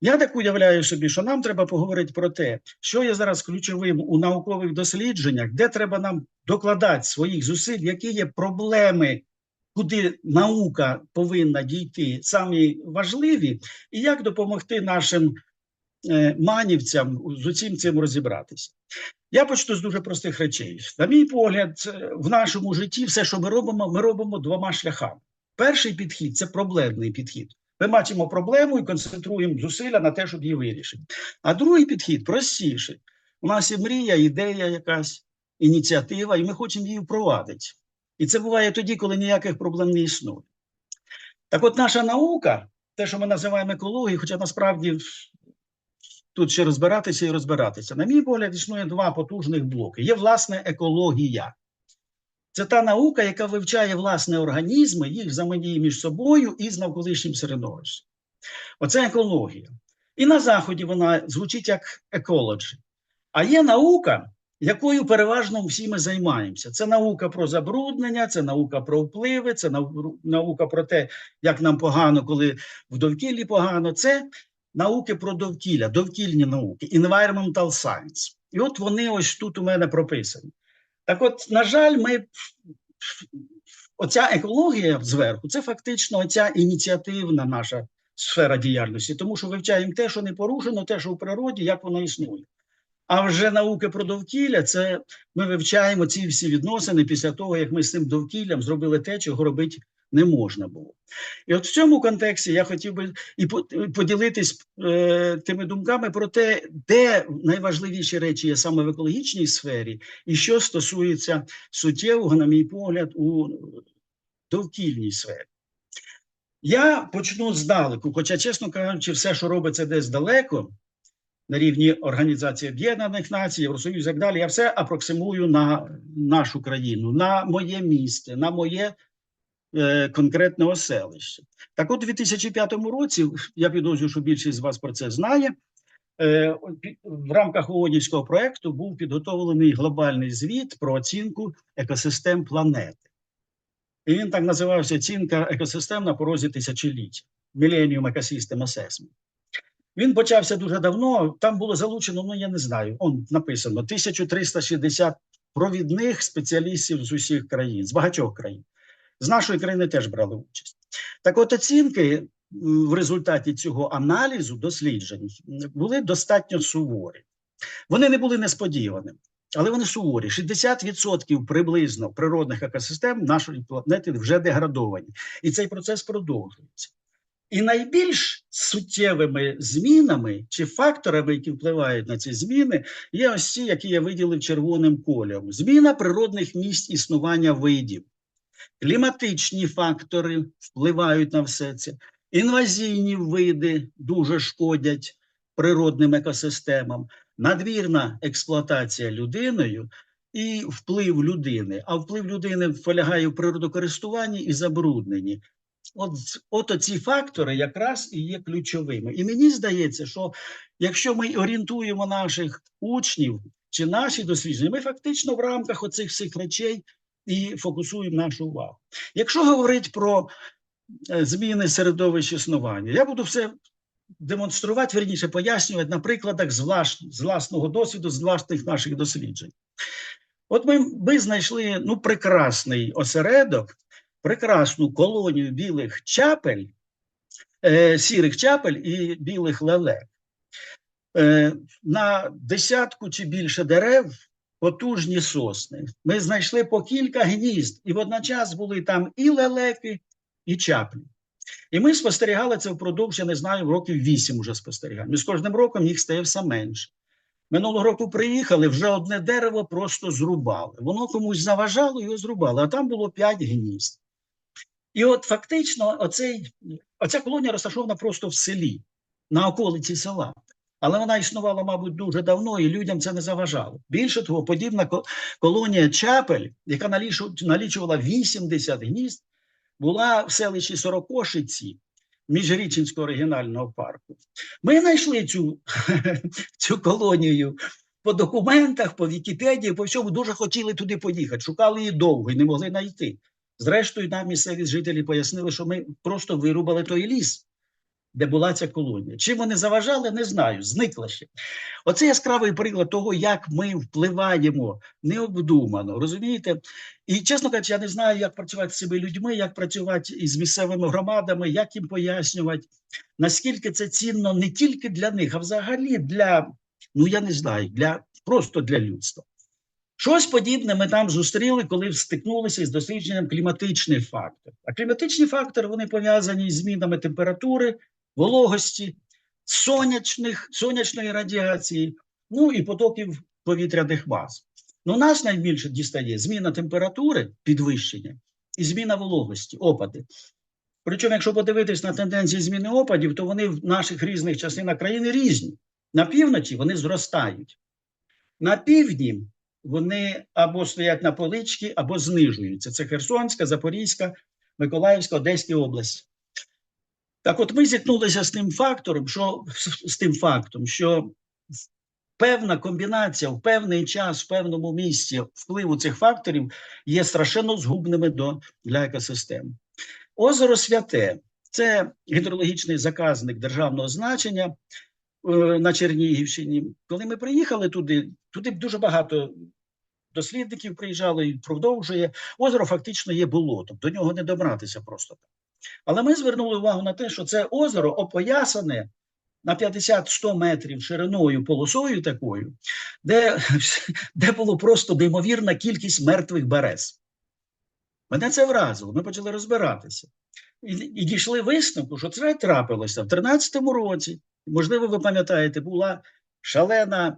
Я так уявляю собі, що нам треба поговорити про те, що є зараз ключовим у наукових дослідженнях, де треба нам докладати своїх зусиль, які є проблеми, куди наука повинна дійти, самі важливі, і як допомогти нашим е, манівцям з усім цим розібратися. Я почну з дуже простих речей. На мій погляд, е, в нашому житті все, що ми робимо, ми робимо двома шляхами. Перший підхід це проблемний підхід. Ми бачимо проблему і концентруємо зусилля на те, щоб її вирішити. А другий підхід простіший. У нас є мрія, ідея, якась ініціатива, і ми хочемо її впровадити. І це буває тоді, коли ніяких проблем не існує. Так от наша наука, те, що ми називаємо екологією, хоча насправді тут ще розбиратися і розбиратися. На мій погляд, існує два потужних блоки. Є власне екологія. Це та наука, яка вивчає власне організми, їх взаємодії між собою і з навколишнім середовищем. Оце екологія. І на Заході вона звучить як екологі. А є наука, якою переважно всі ми займаємося. Це наука про забруднення, це наука про впливи, це наука про те, як нам погано, коли в довкіллі погано. Це науки про довкілля, довкільні науки, environmental science. І от вони ось тут у мене прописані. Так от, на жаль, ми оця екологія зверху, це фактично оця ініціативна наша сфера діяльності, тому що вивчаємо те, що не порушено, те, що в природі, як воно існує. А вже науки про довкілля це ми вивчаємо ці всі відносини після того, як ми з цим довкіллям зробили те, чого робити не можна було. І от в цьому контексті я хотів би і по- і поділитись е, тими думками про те, де найважливіші речі є саме в екологічній сфері, і що стосується суттєвого, на мій погляд, у довкільній сфері. Я почну здалеку, хоча, чесно кажучи, все, що робиться десь далеко, на рівні Організації Об'єднаних Націй, Євросоюзу і так далі, я все апроксимую на нашу країну, на моє місце, на моє е, конкретне оселище. Так от у 2005 році, я підозрюю, що більшість з вас про це знає, е, в рамках ООНівського проекту був підготовлений глобальний звіт про оцінку екосистем планети. І він так називався оцінка екосистем на порозі тисячоліття Millennium Ecosystem Assessment. Він почався дуже давно. Там було залучено, ну я не знаю, он написано 1360 провідних спеціалістів з усіх країн, з багатьох країн. З нашої країни теж брали участь. Так, от оцінки в результаті цього аналізу досліджень були достатньо суворі. Вони не були несподіваними, але вони суворі. 60% приблизно природних екосистем нашої планети вже деградовані, і цей процес продовжується. І найбільш суттєвими змінами чи факторами, які впливають на ці зміни, є ось ці, які я виділив червоним кольором: зміна природних місць існування видів, кліматичні фактори впливають на все це, інвазійні види дуже шкодять природним екосистемам, надмірна експлуатація людиною. І вплив людини, а вплив людини полягає в природокористуванні і забрудненні. От, от ці фактори якраз і є ключовими. І мені здається, що якщо ми орієнтуємо наших учнів чи наші дослідження, ми фактично в рамках оцих всіх речей і фокусуємо нашу увагу. Якщо говорити про е, зміни середовища існування, я буду все демонструвати, верніше пояснювати на прикладах з, влаш, з власного досвіду, з власних наших досліджень. От ми, ми знайшли ну, прекрасний осередок прекрасну колонію білих чапель, е, сірих чапель і білих лелек. Е, на десятку чи більше дерев потужні сосни. Ми знайшли по кілька гнізд, і водночас були там і лелеки, і чаплі. І ми спостерігали це впродовж, я не знаю, років вісім вже спостерігаємо. І з кожним роком їх стає все менше. Минулого року приїхали, вже одне дерево просто зрубали. Воно комусь заважало, його зрубали, а там було п'ять гнізд. І от фактично, оцей, оця колонія розташована просто в селі, на околиці села. Але вона існувала, мабуть, дуже давно, і людям це не заважало. Більше того, подібна колонія Чапель, яка налічувала 80 гнізд, була в селищі Сорокошиці Міжрічинського регіонального парку. Ми знайшли цю, цю колонію по документах, по Вікіпедії, по всьому дуже хотіли туди поїхати. Шукали її довго і не могли знайти. Зрештою, нам місцеві жителі пояснили, що ми просто вирубали той ліс. Де була ця колонія. Чим вони заважали, не знаю. Зникла ще. Оце яскравий приклад того, як ми впливаємо необдумано, розумієте? І чесно кажучи, я не знаю, як працювати з цими людьми, як працювати із місцевими громадами, як їм пояснювати, наскільки це цінно не тільки для них, а взагалі для, ну я не знаю, для просто для людства. Щось подібне ми там зустріли, коли стикнулися із дослідженням кліматичних факторів. А кліматичні фактори вони пов'язані з змінами температури, вологості, сонячних, сонячної радіації, ну і потоків повітряних мас. Ну, нас найбільше дістає зміна температури, підвищення і зміна вологості, опади. Причому, якщо подивитись на тенденції зміни опадів, то вони в наших різних частинах країни різні. На півночі вони зростають. На півдні вони або стоять на поличці, або знижуються. Це Херсонська, Запорізька, Миколаївська, Одеська область. Так от ми зіткнулися з тим фактором, що з тим фактом, що певна комбінація в певний час, в певному місці впливу цих факторів є страшенно згубними до, для екосистеми. Озеро Святе це гідрологічний заказник державного значення е, на Чернігівщині. Коли ми приїхали туди, туди дуже багато дослідників приїжджало і продовжує. Озеро фактично є болотом, до нього не добратися просто так. Але ми звернули увагу на те, що це озеро опоясане на 50-100 метрів шириною полосою такою, де, де було просто неймовірна кількість мертвих берез. Мене це вразило, ми почали розбиратися. І, і дійшли висновку, що це трапилося в 13-му році. Можливо, ви пам'ятаєте, була шалена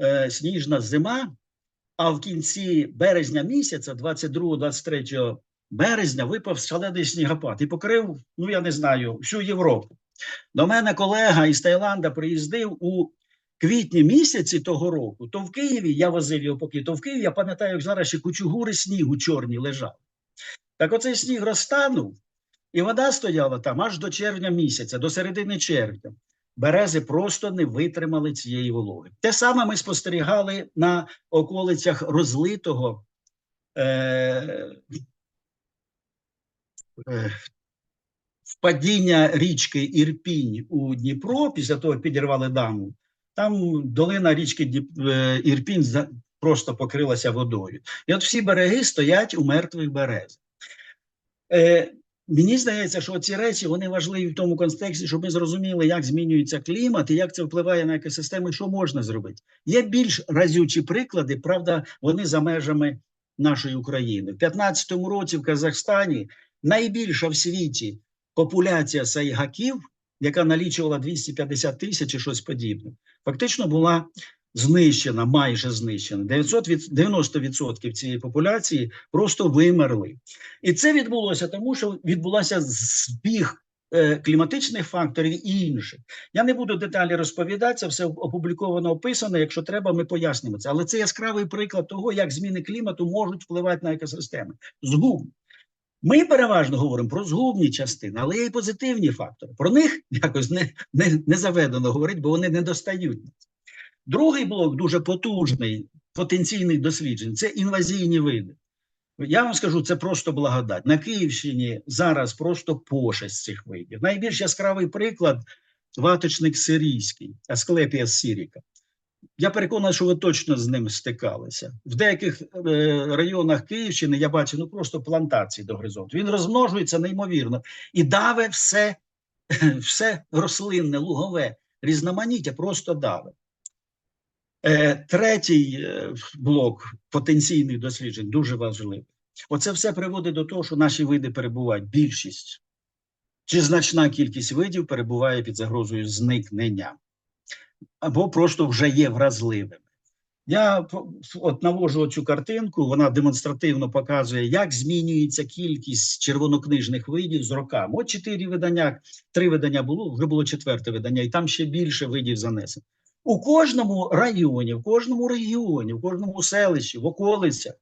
е, сніжна зима, а в кінці березня місяця, 22-23 березня, випав шалений снігопад і покрив, ну я не знаю, всю Європу. До мене колега із Таїланда приїздив у квітні місяці того року, то в Києві я возив його поки, то в Києві я пам'ятаю, як зараз ще кучугури снігу чорні лежали. Так оцей сніг розтанув, і вода стояла там аж до червня місяця, до середини червня. Берези просто не витримали цієї вологи. Те саме ми спостерігали на околицях розлитого е, впадіння річки Ірпінь у Дніпро, після того як підірвали даму. Там долина річки е, Ірпінь просто покрилася водою. І от всі береги стоять у мертвих березах. Е, Мені здається, що ці речі вони важливі в тому контексті, щоб ми зрозуміли, як змінюється клімат і як це впливає на екосистеми, що можна зробити. Є більш разючі приклади, правда, вони за межами нашої України. В 2015 році в Казахстані найбільша в світі популяція сайгаків, яка налічувала 250 тисяч і щось подібне, фактично була знищена, майже знищена. 900 від, 90% цієї популяції просто вимерли. І це відбулося тому, що відбулося збіг е, кліматичних факторів і інших. Я не буду деталі розповідати, це все опубліковано, описано. Якщо треба, ми пояснимо це. Але це яскравий приклад того, як зміни клімату можуть впливати на екосистеми. Згубно. Ми переважно говоримо про згубні частини, але є і позитивні фактори. Про них якось не, не, не заведено говорити, бо вони не достають нас. Другий блок дуже потужний, потенційний досліджень це інвазійні види. Я вам скажу, це просто благодать. На Київщині зараз просто пошесть цих видів. Найбільш яскравий приклад ваточник сирійський, Асклепія сіріка. Я переконаний, що ви точно з ним стикалися. В деяких е, районах Київщини я бачу ну просто плантації до горизонту. Він розмножується неймовірно і даве все, все рослинне, лугове, різноманіття просто даве. Е, третій е, блок потенційних досліджень дуже важливий. Оце все приводить до того, що наші види перебувають. Більшість чи значна кількість видів перебуває під загрозою зникнення, або просто вже є вразливими. Я от навожу цю картинку, вона демонстративно показує, як змінюється кількість червонокнижних видів з роками. От чотири видання, три видання було, вже було четверте видання, і там ще більше видів занесено. У кожному районі, в кожному регіоні, в кожному селищі, в околицях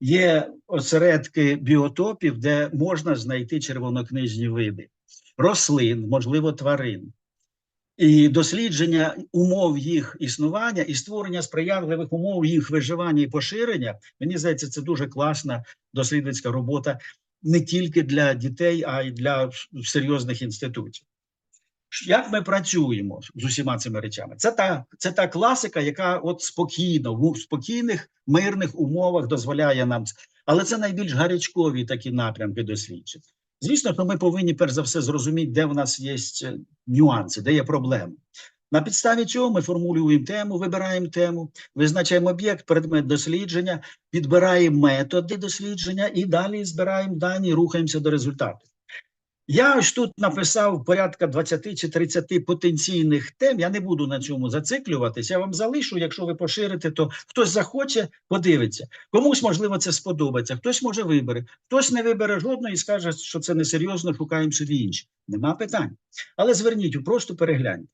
є осередки біотопів, де можна знайти червонокнижні види рослин, можливо, тварин. І дослідження умов їх існування і створення сприятливих умов їх виживання і поширення, мені здається, це дуже класна дослідницька робота не тільки для дітей, а й для серйозних інститутів. Як ми працюємо з усіма цими речами? Це та, це та класика, яка от спокійно, в спокійних мирних умовах дозволяє нам. Але це найбільш гарячкові такі напрямки досліджень. Звісно, що ми повинні перш за все зрозуміти, де в нас є е, нюанси, де є проблеми. На підставі цього ми формулюємо тему, вибираємо тему, визначаємо об'єкт, предмет дослідження, підбираємо методи дослідження і далі збираємо дані, рухаємося до результату. Я ось тут написав порядка 20 чи 30 потенційних тем. Я не буду на цьому зациклюватися. Я вам залишу. Якщо ви поширите, то хтось захоче, подивиться. Комусь можливо це сподобається, хтось може вибере, хтось не вибере жодної і скаже, що це несерйозно, шукаємо собі інші. Нема питань. Але зверніть, просто перегляньте.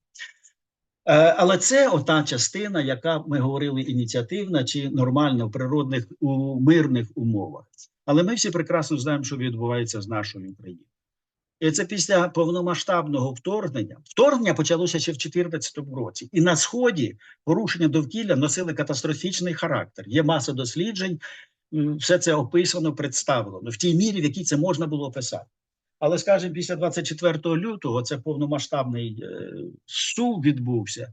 Е, Але це ота частина, яка ми говорили ініціативна чи нормальна в природних у мирних умовах. Але ми всі прекрасно знаємо, що відбувається з нашою Україною. Це після повномасштабного вторгнення. Вторгнення почалося ще в 2014 році, і на сході порушення довкілля носили катастрофічний характер. Є маса досліджень, все це описано, представлено в тій мірі, в якій це можна було описати. Але, скажімо, після 24 лютого це повномасштабний е, сув відбувся.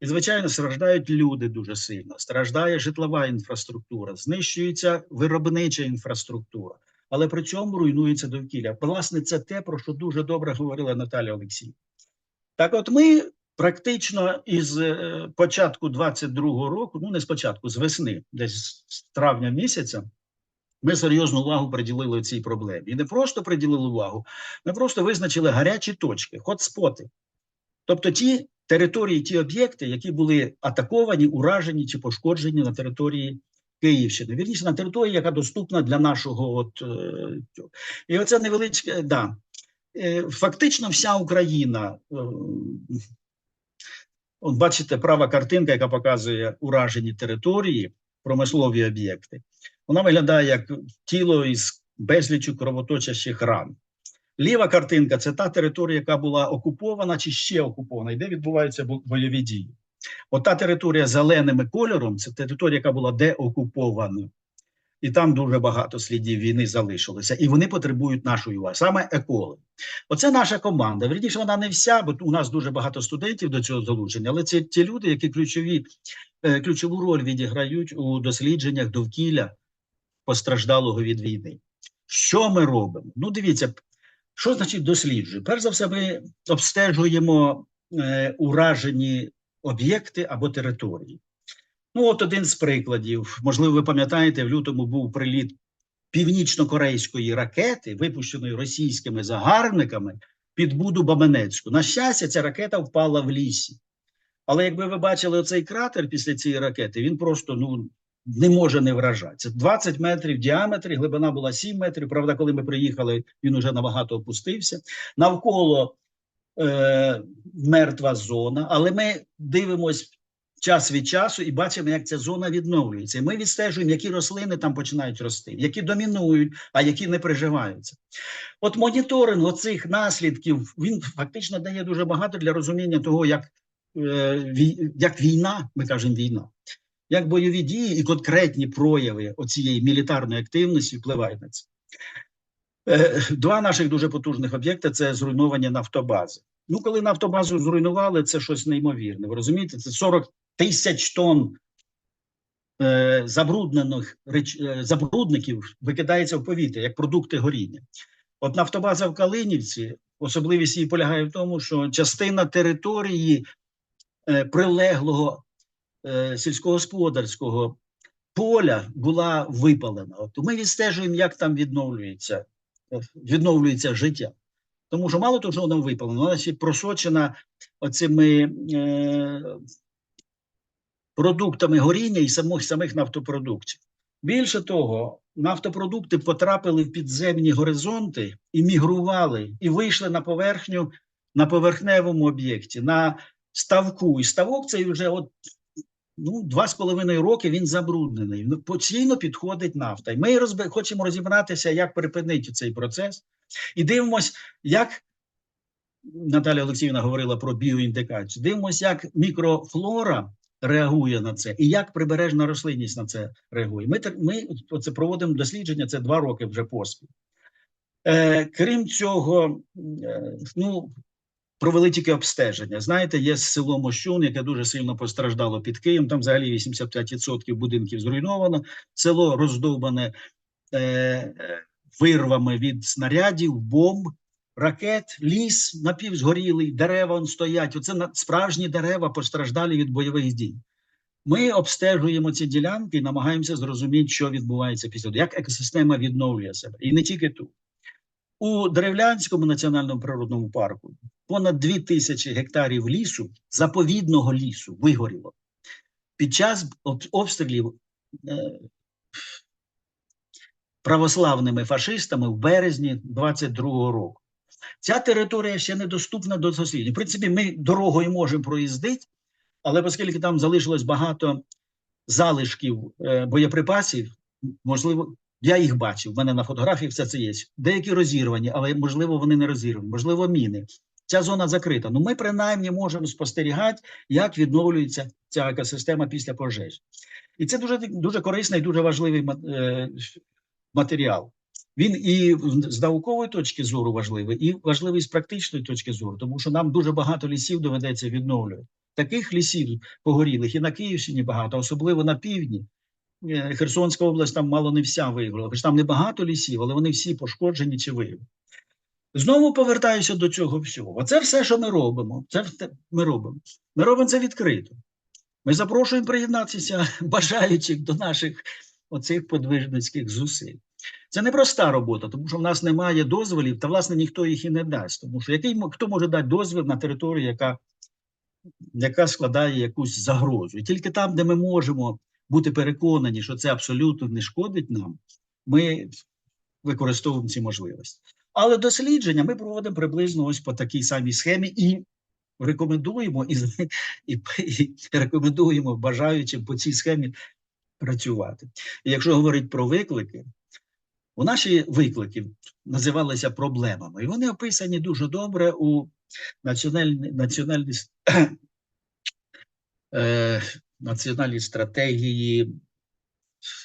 І, звичайно, страждають люди дуже сильно. Страждає житлова інфраструктура, знищується виробнича інфраструктура, але при цьому руйнується довкілля. Власне, це те, про що дуже добре говорила Наталя Олексій. Так, от ми практично із е, початку 22-го року, ну не з початку, з весни, десь з травня місяця, ми серйозну увагу приділили цій проблемі. І не просто приділили увагу, ми просто визначили гарячі точки, хотспоти. Тобто ті території, ті об'єкти, які були атаковані, уражені чи пошкоджені на території Київщини, вірніше на території, яка доступна для нашого от е, цього. і оце невеличке, да. Е, Фактично, вся Україна. е, От бачите, права картинка, яка показує уражені території, промислові об'єкти. Вона виглядає як тіло із безлічу кровоточащих ран. Ліва картинка це та територія, яка була окупована чи ще окупована, і де відбуваються бойові дії. От та територія зеленим кольором це територія, яка була деокупована. І там дуже багато слідів війни залишилося, і вони потребують нашої уваги, саме еколи. Оце наша команда. Вірніше, вона не вся, бо у нас дуже багато студентів до цього залучення, але це ті люди, які ключові, е, ключову роль відіграють у дослідженнях довкілля постраждалого від війни. Що ми робимо? Ну, дивіться, що значить досліджую? Перш за все, ми обстежуємо е, уражені об'єкти або території. Ну, от один з прикладів. Можливо, ви пам'ятаєте, в лютому був приліт північно-корейської ракети, випущеної російськими загарбниками під Буду Баменецьку. На щастя, ця ракета впала в лісі. Але якби ви бачили оцей кратер після цієї ракети, він просто ну, не може не вражати. Це 20 метрів в діаметрі, глибина була 7 метрів. Правда, коли ми приїхали, він уже набагато опустився. Навколо е, мертва зона, але ми дивимось час від часу і бачимо, як ця зона відновлюється. Ми відстежуємо, які рослини там починають рости, які домінують, а які не приживаються. От моніторинг оцих наслідків він фактично дає дуже багато для розуміння того, як, е, як війна, ми кажемо війна, як бойові дії і конкретні прояви оцієї мілітарної активності впливають на це. Е, Два наших дуже потужних об'єкти це зруйновані нафтобази. Ну, коли нафтобазу зруйнували, це щось неймовірне. Ви розумієте, це 40 тисяч тонн е, забруднених реч, е, забрудників викидається в повітря як продукти горіння. От нафтобаза в Калинівці, особливість її полягає в тому, що частина території прилеглого сільськогосподарського поля була випалена. От ми відстежуємо, як там відновлюється, відновлюється життя. Тому що мало того, що вона випалена, вона ще просочена оцими е, продуктами горіння і самих самих нафтопродуктів. Більше того, нафтопродукти потрапили в підземні горизонти і мігрували, і вийшли на поверхню на поверхневому об'єкті, на ставку. І ставок цей вже от ну, два з половиною роки він забруднений. Ну, Постійно підходить нафта. І ми розб... хочемо розібратися, як припинити цей процес. І дивимось, як Наталя Олексіївна говорила про біоіндикацію. Дивимося, як мікрофлора реагує на це, і як прибережна рослинність на це реагує. Ми ми оце проводимо дослідження. Це два роки вже поспіль. Е, крім цього, е, ну провели тільки обстеження. Знаєте, є село Мощун, яке дуже сильно постраждало під Києвом. Там взагалі 85% будинків зруйновано. Село роздовбане е, вирвами від снарядів, бомб, ракет, ліс напівзгорілий, дерева он стоять. Оце справжні дерева постраждалі від бойових дій. Ми обстежуємо ці ділянки і намагаємося зрозуміти, що відбувається після того, як екосистема відновлює себе. І не тільки тут. У Деревлянському національному природному парку понад 2 тисячі гектарів лісу, заповідного лісу, вигоріло. Під час обстрілів е, православними фашистами в березні 22-го року. Ця територія ще не доступна до досліджень. В принципі, ми дорогою можемо проїздити, але оскільки там залишилось багато залишків е, боєприпасів, можливо, я їх бачив. В мене на фотографії все це є. Деякі розірвані, але можливо вони не розірвані, можливо, міни. Ця зона закрита. Ну ми принаймні можемо спостерігати, як відновлюється ця екосистема після пожеж. І це дуже дуже корисний, дуже важливий е, матеріал. Він і з наукової точки зору важливий, і важливий з практичної точки зору, тому що нам дуже багато лісів доведеться відновлювати. Таких лісів погорілих і на Київщині багато, особливо на півдні. Е, Херсонська область там мало не вся вигоріла, хоч там не багато лісів, але вони всі пошкоджені чи вигоріли. Знову повертаюся до цього всього. Оце все, що ми робимо. Це ми робимо. Ми робимо це відкрито. Ми запрошуємо приєднатися бажаючих до наших оцих подвижницьких зусиль. Це не проста робота, тому що в нас немає дозволів, та власне ніхто їх і не дасть. Тому що який хто може дати дозвіл на територію, яка, яка складає якусь загрозу? І тільки там, де ми можемо бути переконані, що це абсолютно не шкодить нам, ми використовуємо ці можливості. Але дослідження ми проводимо приблизно ось по такій самій схемі і рекомендуємо і, і, і рекомендуємо бажаючим по цій схемі працювати. І якщо говорити про виклики, у наші виклики називалися проблемами, і вони описані дуже добре у національній с- е, національній стратегії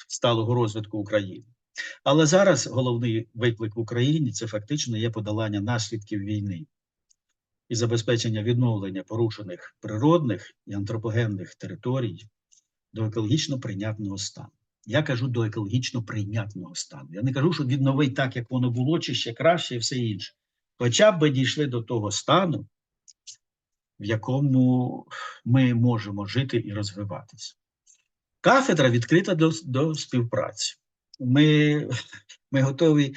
сталого розвитку України. Але зараз головний виклик в Україні це фактично є подолання наслідків війни і забезпечення відновлення порушених природних і антропогенних територій до екологічно прийнятного стану. Я кажу до екологічно прийнятного стану. Я не кажу, що відновить так, як воно було, чи ще краще, і все інше. Хоча б дійшли до того стану, в якому ми можемо жити і розвиватися. Кафедра відкрита до, до співпраці. Ми, ми готові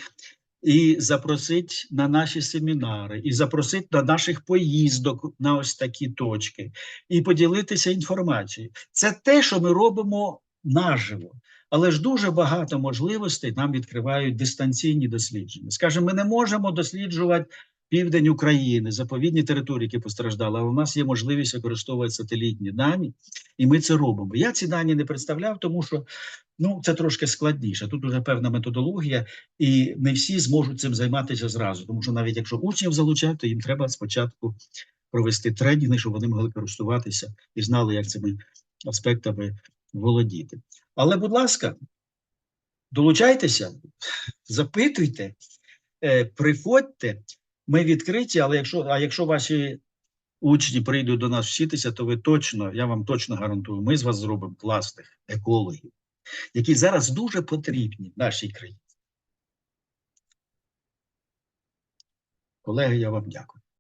і запросити на наші семінари, і запросити на наших поїздок на ось такі точки, і поділитися інформацією. Це те, що ми робимо наживо. Але ж дуже багато можливостей нам відкривають дистанційні дослідження. Скажімо, ми не можемо досліджувати південь України, заповідні території, які постраждали. Але у нас є можливість використовувати сателітні дані, і ми це робимо. Я ці дані не представляв, тому що ну це трошки складніше. Тут уже певна методологія, і не всі зможуть цим займатися зразу. Тому що навіть якщо учнів залучати, то їм треба спочатку провести тренінги, щоб вони могли користуватися і знали, як цими аспектами володіти. Але, будь ласка, долучайтеся, запитуйте, е, приходьте. Ми відкриті, але якщо, а якщо ваші учні прийдуть до нас вчитися, то ви точно, я вам точно гарантую, ми з вас зробимо класних екологів, які зараз дуже потрібні нашій країні. Колеги, я вам дякую.